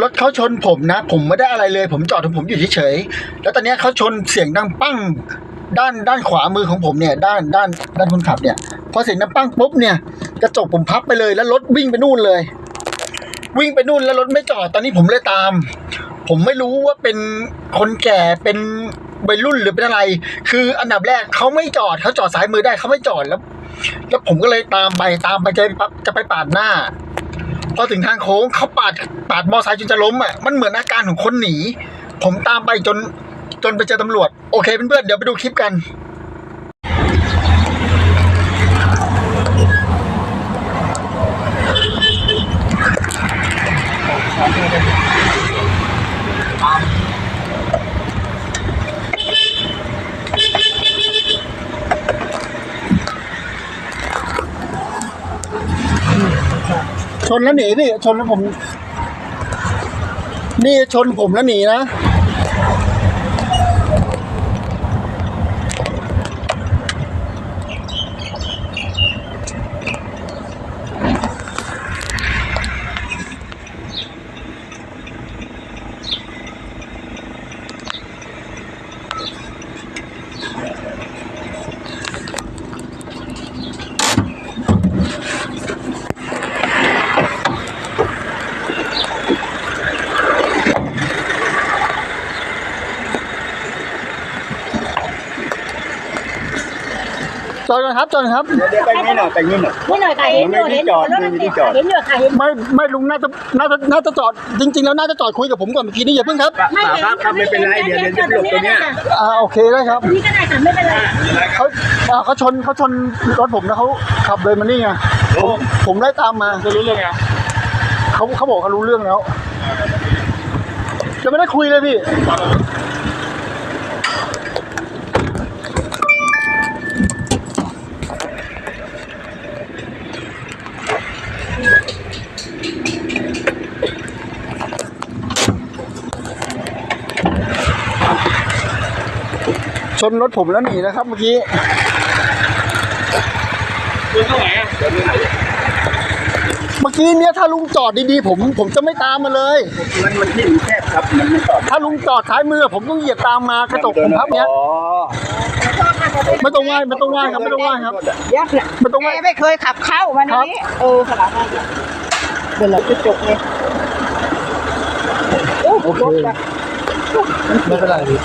รถเขาชนผมนะ ผมไม่ได้อะไรเลย ผมจอดของผมอยู่เฉยๆแล้วตอนนี้เขาชนเสียงดังปั้ง ด้านด้านขวามือของผมเนี่ย ด้านด้านด้านคนขับเนี่ยพอเสียงดังปั้งปุ๊บเนี่ยกระจกผมพับไปเลยแล้วรถวิ่งไปนู่นเลย วิ่งไปนู่นแล้วรถไม่จอดตอนนี้ผมเลยตาม ผมไม่รู้ว่าเป็นคนแก่เป็นวัยรุ่นหรือเป็นอะไร คืออันดับแรกเขาไม่จอดเขาจอดสายมือได้เขาไม่จอดแล้ว แล้วผมก็เลยตามไปตามไปจะจะไปปาดหน้า พอถึงทางโค้งเขาปาดปาดมอไซค์จนจะล้มอะมันเหมือนอาการของคนหนี ผมตามไปจนจนไปเจอตำรวจ โอเคเพื่อนๆเดี๋ยวไปดูคลิปกัน ชนแล้วหนีนี่ชนแล้วผม นี่ชนผมแล้วหนีนะ จอดก่อนครับจอดก่อนครับ เดี๋ยวไปนี่หน่อยไปนี่หน่อยนี่หน่อยค่ะเห็นอยู่ไม่มีเห็นที่อยู่จอดรถไม่มีที่จอดเห็นอยู่ค่ะเห็นไม่ไม่ลุงน่าจะน่าจะน่าจะจอดจริง ๆ แล้วน่าจะจอดคุยกับผมก่อนเมื่อกี้นี้อย่าเพิ่งครับเปล่าครับครับไม่เป็นไรเดี๋ยวเดี๋ยวจะหลบตรงเนี้ยอ่าโอเคได้ครับนี่ก็ได้ค่ะไม่เป็นไรเขาอ่าเขาชนเขาชนรถผมแล้วเขาขับเลยมานี่ไงผมผมได้ตามมาจะรู้เรื่องไงเขาเขาบอกเขารู้เรื่องแล้วจะไม่ได้คุยเลยพี่ ชนรถผมแล้วหนีนะครับเมื่อกี้คุณเท่าไหร่อะเมื่อกี้เนี่ยถ้าลุงจอดดีๆ ผมผมจะไม่ตามมาเลย มันมันที่มันแคบครับ มันไม่จอดถ้าลุงจอดท้ายมือผมต้องเหยียบตามมากระจกผมพับเนี้ย อ๋อไม่ต้องไหว้ไม่ต้องไหว้ครับไม่ต้องไหว้ครับ ยักษ์เนี่ยไม่ต้องไหว้ แกไม่เคยขับเข้ามาในนี้ เออขนาดนั้นเดี๋ยวเราจะจบเลยโอ้โอเครถแบบไม่เป็นไรพี่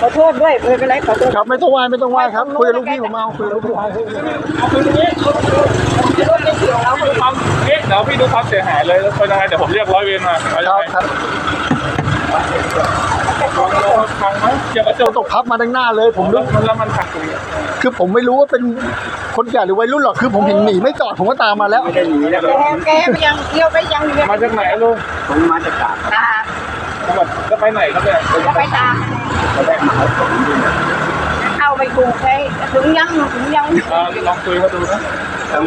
ขอโทษด้วยไม่เป็นไรขอโทษครับไม่ต้องไหว้ไม่ต้องไหว้ครับคุยกับลูกพี่ผมเอาคุยกับลูกพี่เอาคืนนี้รถไม่เกี่ยวแล้วดูความเอ๊ะเดี๋ยวพี่ดูความเสียหายเลยแล้วเป็นยังไงเดี๋ยวผมเรียกร้อยเวรมาเอาคยังรับไงครับพังไหมเกี่ยวกับกเจ้าระจกพับมาดังหน้าเลย ผมแล้นึวกมันแล้วมันหักตรงนี้คือผมไม่รู้ว่าเป็นคนแก่หรือวัยรุ่นหรอกคือผมเห็นหนีไม่จอดผมก็ตามมาแล้วไม่ได้หนีนะคแกรับแกไปยังเที่ยวไปยังเรียนมาจากไหนลุงผมมาจากตาก ตาจะไปไหนครับเนี่ยจะไปตาเขาได้มาเอาของดูเข้าไปถูกไปถึงยังถึงยังอ่าลองคุยมาดูนะทำ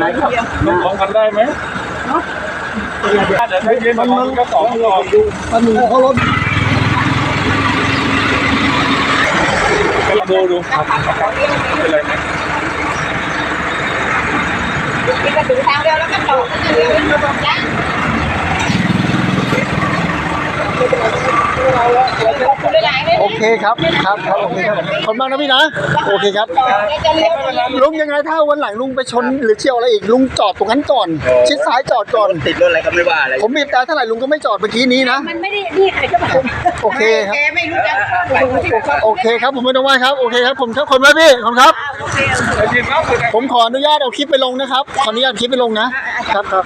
โอเคครับครับครับโอเคครับขอบคุณมากนะพี่นะ โอเคครับจะเรียนลุงยังไงถ้าวันหลังลุงไปชนหรือเฉียวอะไรอีกลุงจอดตรงนั้นก่อน ชิดซ้ายจอดก่อน ติดรถอะไรก็ไม่ว่าอะไร ผมบีบแต่เท่าไหร่ลุงก็ไม่จอดเมื่อกี้นี้นะ มันไม่ได้นี่ใครจะมาโอเคครับแกไม่รู้จักข้อมูลที่เขาโอเคครับผมไม่ต้องไหว้ครับ โอเคครับผมครับคนไหมพี่ขอบคุณครับโอเคแต่ยินแล้วคือผมขออนุญาตเอาคลิปไปลงนะครับ ขออนุญาตคลิปไปลงนะครับครับ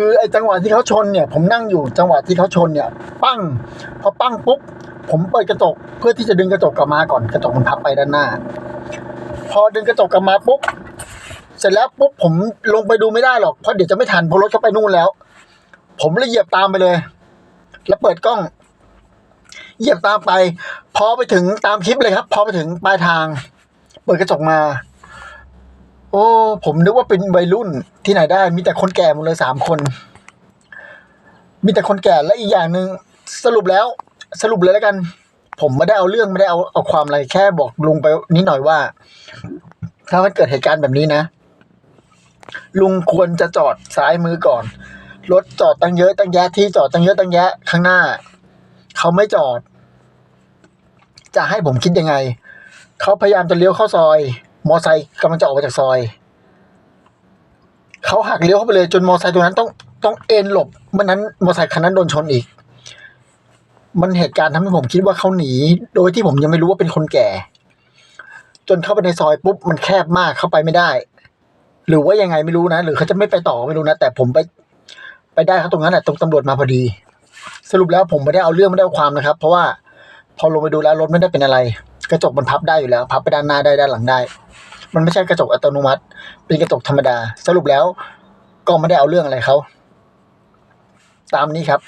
คือไอ้จังหวะที่เขาชนเนี่ย ผมนั่งอยู่จังหวะที่เขาชนเนี่ย ปั้งพอปั้งปุ๊บผมเปิดกระจกเพื่อที่จะดึงกระจกกลับมาก่อนกระจกมันพับไปด้านหน้า พอดึงกระจกกลับมาปุ๊บเสร็จแล้วปุ๊บผมลงไปดูไม่ได้หรอกเพราะเดี๋ยวจะไม่ทันเพราะรถเขาไปนู่นแล้ว ผมเลยเหยียบตามไปเลย แล้วเปิดกล้อง เหยียบตามไป พอไปถึงตามคลิปเลยครับ พอไปถึงปลายทาง เปิดกระจกมา โอ้ ผมนึกว่าเป็นวัยรุ่นที่ไหนได้ มีแต่คนแก่หมดเลยสามคน มีแต่คนแก่และอีกอย่างหนึ่งสรุปแล้ว สรุปเลยแล้วกัน ผมไม่ได้เอาเรื่องไม่ได้เอาเอาความอะไรแค่บอกลุงไปนิดหน่อยว่า ถ้ามันเกิดเหตุการณ์แบบนี้นะ ลุงควรจะจอดซ้ายมือก่อน รถจอดตั้งเยอะตั้งแยะที่จอดตั้งเยอะตั้งแยะข้างหน้า เขาไม่จอด จะให้ผมคิดยังไง เขาพยายามจะเลี้ยวเข้าซอย มอไซค์กำลังจะออกมาจากซอยเขาหักเลี้ยวเข้าไปเลย จนมอไซค์ตัวนั้นต้องต้องเอ็นหลบเมื่อนั้นมอไซค์คันนั้นโดนชนอีก มันเหตุการณ์ทำให้ผมคิดว่าเขาหนี โดยที่ผมยังไม่รู้ว่าเป็นคนแก่ จนเข้าไปในซอยปุ๊บมันแคบมากเข้าไปไม่ได้ หรือว่ายังไงไม่รู้นะ หรือเขาจะไม่ไปต่อไม่รู้นะ แต่ผมไป ไปได้เขาตรงนั้นแหละตรงตำรวจมาพอดี สรุปแล้วผมไม่ได้เอาเรื่องไม่ได้เอาความนะครับ เพราะว่าพอลงไปดูแล้วรถไม่ได้เป็นอะไร กระจกมันพับได้อยู่แล้ว พับไปด้านหน้าได้ด้านหลังได้ มันไม่ใช่กระจกอัตโนมัติ เป็นกระจกธรรมดา สรุปแล้วก็ไม่ได้เอาเรื่องอะไรเขาตามนี้ครับ